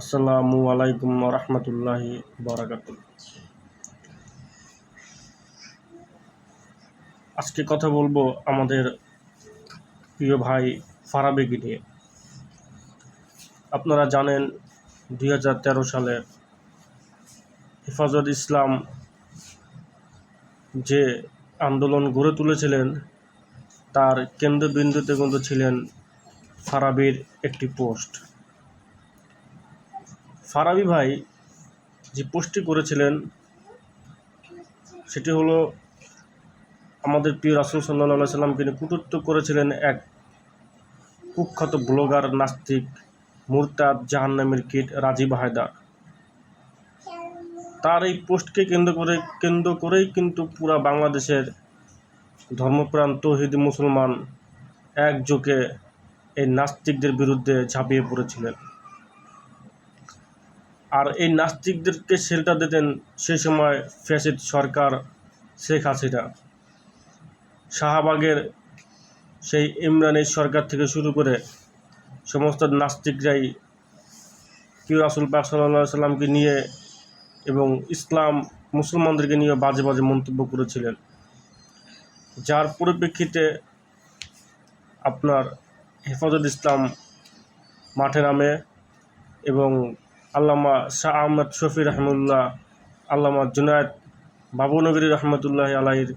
আসসালামু আলাইকুম রহমতুল্লাহি বারাকাতু আজকে কথা বলব আমাদের প্রিয় ভাই ফারাবিকে নিয়ে। আপনারা জানেন দুই হাজার তেরো সালে হেফাজত ইসলাম যে আন্দোলন গড়ে তুলেছিলেন, তার কেন্দ্রবিন্দুতে কিন্তু ছিলেন ফারাবির একটি পোস্ট। ফারাবি ভাই যে পোস্টটি করেছিলেন, সেটি হলো আমাদের প্রিয় রাসুল সাল্লাহ সাল্লামকে নিয়ে কুটুত্ব করেছিলেন এক কুখ্যাত ব্লগার, নাস্তিক, মুরতাদ, জাহান্নামের কিট, রাজীব হায়দার। তার এই পোস্টকে কেন্দ্র করে, কেন্দ্র করেই কিন্তু পুরা বাংলাদেশের ধর্মপ্রাণ তৌহিদ মুসলমান একযোগে এই নাস্তিকদের বিরুদ্ধে ঝাঁপিয়ে পড়েছিলেন। আর এই নাস্তিকদেরকে শেল্টার দিতেন সেই সময় ফ্যাসিদ সরকার শেখ হাসিনা। শাহবাগের সেই ইমরানের সরকার থেকে শুরু করে সমস্ত নাস্তিকরাই কিউ রাসুল পাক সাল্লাহ সাল্লামকে নিয়ে এবং ইসলাম মুসলমানদেরকে নিয়ে বাজে বাজে মন্তব্য করেছিলেন। যার পরিপ্রেক্ষিতে আপনার হেফাজত ইসলাম মাঠে নামে এবং আল্লামা শাহ আহমদ শফি রহমুল্লাহ আল্লামা জুনায়দ বাবুনগরী রহমতুল্লাহ আলাইর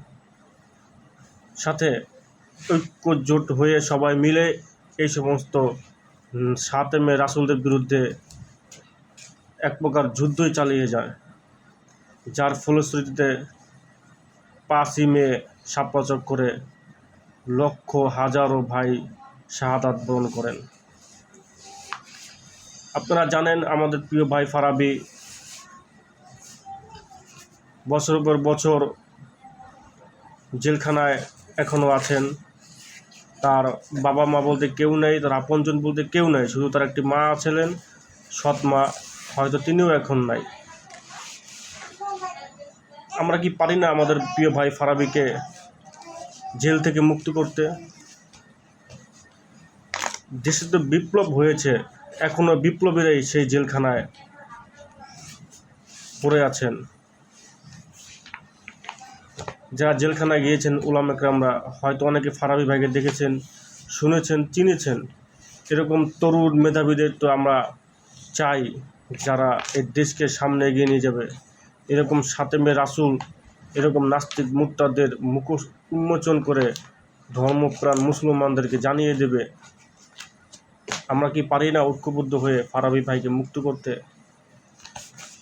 সাথে ঐক্যজোট হয়ে সবাই মিলে এই সমস্ত সাতে মে রাসুলদের বিরুদ্ধে এক প্রকার যুদ্ধই চালিয়ে যায়, যার ফলশ্রুতিতে পাঁচই মে সাপ্পাচক করে লক্ষ হাজারো ভাই শাহাদাত বরণ করেন। আপনারা জানেন আমাদের প্রিয় ভাই ফারাবি বছরের পর বছর জেলখানায় এখনও আছেন। তার বাবা মা বলতে কেউ নেই, তার আপনজন বলতে কেউ নেই, শুধু তার একটি মা ছিলেন, সৎ মা, হয়তো তিনিও এখন নাই। আমরা কি পারি না আমাদের প্রিয় ভাই ফারাবিকে জেল থেকে মুক্ত করতে? দেশে তো বিপ্লব হয়েছে। এখনও বিপ্লবীরাই সেই জেলখানায় পড়ে আছেন। যারা জেলখানায় গিয়েছেন উলাম একরামরা হয়তো অনেকে ফারাবি ভাইকে দেখেছেন, শুনেছেন, চিনেছেন। এরকম তরুণ মেধাবীদের তো আমরা চাই যারা এই দেশকে সামনে এগিয়ে নিয়ে যাবে। এরকম সাতেমে রাসুল, এরকম নাস্তিক মুক্তাদের মুখোশ উন্মোচন করে ধর্মপ্রাণ মুসলমানদেরকে জানিয়ে দেবে। আমরা কি পারি না ঐক্যবদ্ধ হয়ে ফারাবি ভাইকে মুক্ত করতে?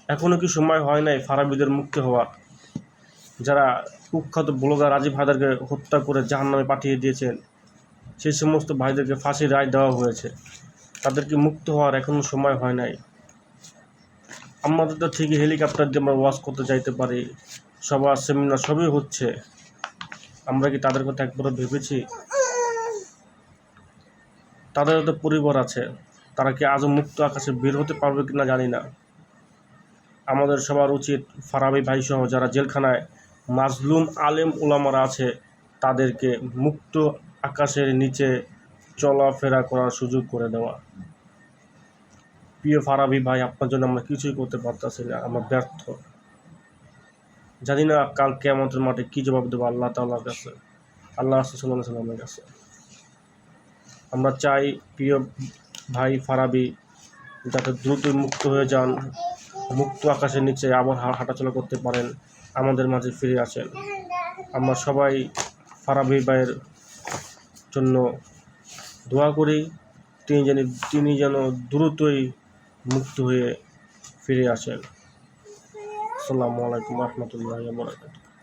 এখনও কি সময় হয় নাই ফারাবিদের মুক্ত হওয়ার? যারা কুখ্যাত ব্লগার রাজীব হায়দারকে হত্যা করে জাহান নামে পাঠিয়ে দিয়েছেন সেই সমস্ত ভাইদেরকে ফাঁসির রায় দেওয়া হয়েছে। তাদেরকে মুক্ত হওয়ার এখনও সময় হয় নাই? আমাদের তো ঠিকই হেলিকপ্টার দিয়ে আমরা ওয়াশ করতে যাইতে পারি। সবার সেমিনার সবই হচ্ছে। আমরা কি তাদের কথা একবারও ভেবেছি? তাদের তো পরিবার আছে। তারা কি আজও মুক্ত আকাশে বের হতে পারবে কি না জানি না। আমাদের সবার উচিত ফারাবি ভাই সহ যারা জেলখানায় মাজলুম আলেম ওলামারা আছে, তাদেরকে মুক্ত আকাশের নিচে চলাফেরা করার সুযোগ করে দেওয়া। প্রিয় ফারাবি ভাই, আপনার জন্য আমরা কিছুই করতে পারতেছি না, আমরা ব্যর্থ। জানি না কাল কেমতের মাঠে কী জবাব দেবো আল্লাহ তাল্লার কাছে। আল্লাহ সাল্লাহ সাল্লামের কাছে। আমরা চাই প্রিয় ভাই ফারাবি যাতে দ্রুতই মুক্ত হয়ে যান, মুক্ত আকাশের নিচে আবার হাঁটাচলা করতে পারেন, আমাদের মাঝে ফিরে আসেন। আমরা সবাই ফারাবি ভাইয়ের জন্য দোয়া করি, তিনি যেন তিনি যেন দ্রুতই মুক্ত হয়ে ফিরে আসেন। আসসালামু আলাইকুম রহমতুল্লাহ বরাকাতুহ।